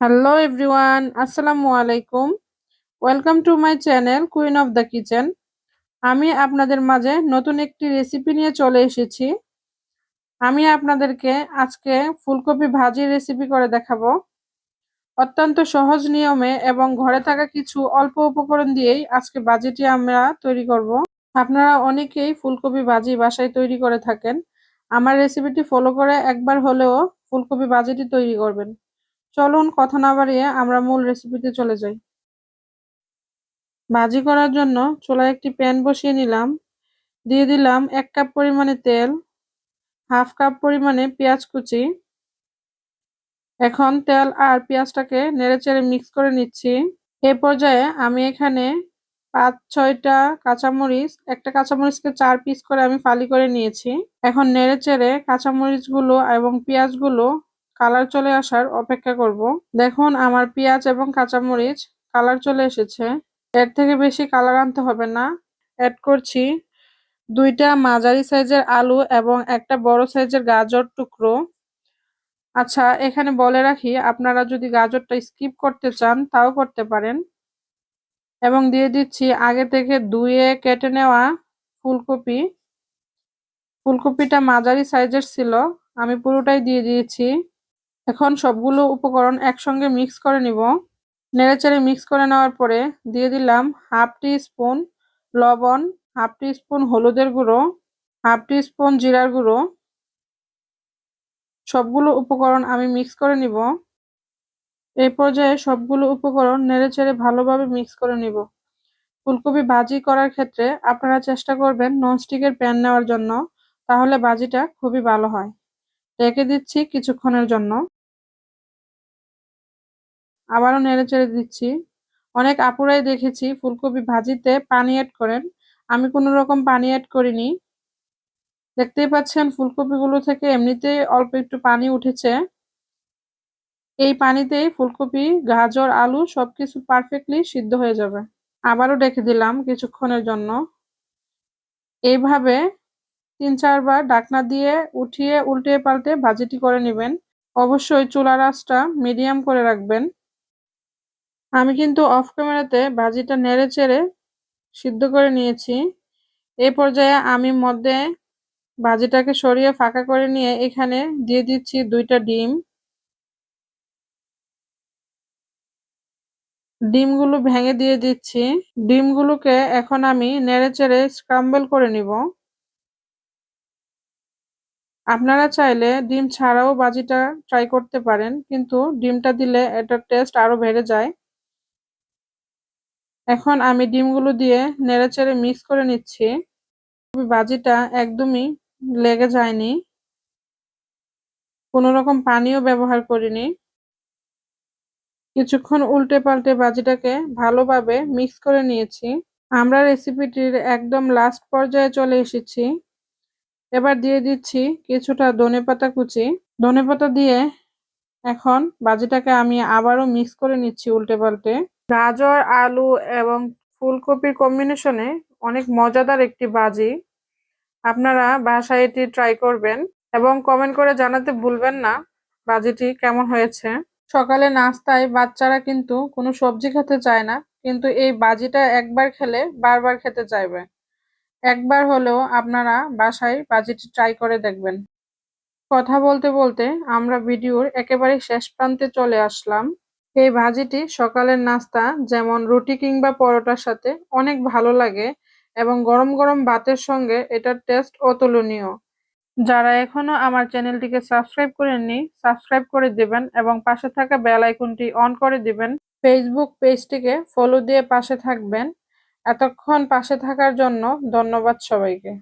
Hello everyone আসসালামু আলাইকুম welcome to my channel queen of the kitchen আমি আপনাদের মাঝে নতুন একটি রেসিপি নিয়ে চলে এসেছি। আমি আপনাদেরকে আজকে ফুলকপি ভাজির রেসিপি করে দেখাবো। অত্যন্ত সহজ নিয়মে এবং ঘরে থাকা কিছু অল্প উপকরণ দিয়েই আজকে ভাজিটি আমরা তৈরি করব। আপনারা অনেকেই ফুলকপি ভাজি বাসায় তৈরি করে থাকেন। আমার রেসিপিটি ফলো করে একবার হলেও ফুলকপি ভাজিটি তৈরি করবেন। চলুন কথা না বাড়িয়ে আমরা মূল রেসিপিতে চলে যাই। ভাজি করার জন্য চুলায় একটি প্যান বসিয়ে নিলাম। দিয়ে দিলাম এক কাপ পরিমাণে তেল, হাফ কাপ পরিমাণে পেঁয়াজ কুচি। এখন তেল আর পেঁয়াজটাকে নেড়ে চেড়ে মিক্স করে নিচ্ছি। এ পর্যায়ে আমি এখানে পাঁচ, ছয়টা কাঁচামরিচ, একটা কাঁচামরিচকে চার পিস করে আমি ফালি করে নিয়েছি। এখন নেড়ে চেড়ে কাঁচামরিচগুলো এবং পেঁয়াজগুলো কালার চলে আসার অপেক্ষা করব। দেখুন, আমার পেঁয়াজ এবং কাঁচামরিচ কালার চলে এসেছে। এর থেকে বেশি কালার আনতে হবে না। অ্যাড করছি দুইটা মাঝারি সাইজের আলু এবং একটা বড় সাইজের গাজর টুকরো। আচ্ছা এখানে বলে রাখি, আপনারা যদি গাজরটা স্কিপ করতে চান, তাও করতে পারেন। এবং দিয়ে দিচ্ছি আগে থেকে ধুয়ে কেটে নেওয়া ফুলকপি। ফুলকপিটা মাঝারি সাইজের ছিল, আমি পুরোটাই দিয়ে দিয়েছি। এখন সবগুলো উপকরণ একসঙ্গে মিক্স করে নিব। নেড়েচেড়ে মিক্স করে নেওয়ার পরে দিয়ে দিলাম হাফ টি স্পুন লবণ হাফ টি স্পুন হলুদের গুঁড়ো হাফ টি স্পুন জিরার গুঁড়ো। সবগুলো উপকরণ আমি মিক্স করে নিব। এই পর্যায়ে সবগুলো উপকরণ নেড়েচেড়ে ভালোভাবে মিক্স করে নিব। ফুলকপি ভাজি করার ক্ষেত্রে আপনারা চেষ্টা করবেন ননস্টিকের প্যান নেওয়ার জন্য, তাহলে ভাজিটা খুবই ভালো হয়। রেখে দিচ্ছি কিছুক্ষণের জন্য। আবারও নেড়ে চেড়ে দিচ্ছি। অনেক আপুরাই দেখেছি ফুলকপি ভাজিতে পানি অ্যাড করেন। আমি কোনো রকম পানি অ্যাড করিনি। দেখতেই পাচ্ছেন ফুলকপিগুলো থেকে এমনিতেই অল্প একটু পানি উঠেছে। এই পানিতেই ফুলকপি, গাজর, আলু সবকিছু পারফেক্টলি সিদ্ধ হয়ে যাবে। আবারও ডেকে দিলাম কিছুক্ষণের জন্য। এইভাবে তিন চারবার ডাকনা দিয়ে উঠিয়ে উল্টে পাল্টে ভাজিটি করে নেবেন। অবশ্যই চুলার আঁচটা মিডিয়াম করে রাখবেন। আমি কিন্তু অফ ক্যামেরাতে ভাজিটা নেড়ে চেড়ে সিদ্ধ করে নিয়েছি। এই পর্যায়ে আমি মধ্যে ভাজিটাকে সরিয়ে ফাঁকা করে নিয়ে এখানে দিয়ে দিচ্ছি দুইটা ডিম। ডিমগুলো ভেঙে দিয়ে দিচ্ছি। ডিমগুলোকে এখন আমি নেড়ে চেড়ে স্ক্রাম্বল করে নিব। আপনারা চাইলে ডিম ছাড়াও বাজিটা ট্রাই করতে পারেন, কিন্তু ডিমটা দিলে এটার টেস্ট আরও বেড়ে যায়। এখন আমি ডিমগুলো দিয়ে নেড়েচেড়ে মিক্স করে নিচ্ছি। বাজিটা একদমই লেগে যায়নি। কোনো রকম পানিও ব্যবহার করিনি। কিছুক্ষণ উল্টে পাল্টে বাজিটাকে ভালোভাবে মিক্স করে নিয়েছি। আমরা রেসিপিটির একদম লাস্ট পর্যায়ে চলে এসেছি। এবার দিয়ে দিচ্ছি কিছুটা ধনে পাতা কুচি। ধনে পাতা দিয়ে এখন বাজিটাকে আমি আবারও মিক্স করে নিচ্ছি উল্টে পাল্টে গাজর, আলু এবং ফুলকপির কম্বিনেশনে অনেক মজাদার একটি বাজি। আপনারা বাসায় এটি ট্রাই করবেন এবং কমেন্ট করে জানাতে ভুলবেন না বাজিটি কেমন হয়েছে। সকালে নাস্তায় বাচ্চারা কিন্তু কোনো সবজি খেতে চায় না, কিন্তু এই বাজিটা একবার খেলে বারবার খেতে চাইবে। একবার হলেও আপনারা বাসায় বাজিটি ট্রাই করে দেখবেন। কথা বলতে বলতে আমরা ভিডিওর একেবারে শেষ প্রান্তে চলে আসলাম। এই ভাজিটি সকালের নাস্তা, যেমন রুটি কিংবা পরোটার সাথে, অনেক ভালো লাগে এবং গরম গরম ভাতের সঙ্গে এটার টেস্ট অতুলনীয়। যারা এখনও আমার চ্যানেলটিকে সাবস্ক্রাইব করেননি, সাবস্ক্রাইব করে দিবেন এবং পাশে থাকা বেল আইকনটি অন করে দিবেন। ফেসবুক পেজটিকে ফলো দিয়ে পাশে থাকবেন। এতক্ষণ পাশে থাকার জন্য ধন্যবাদ সবাইকে।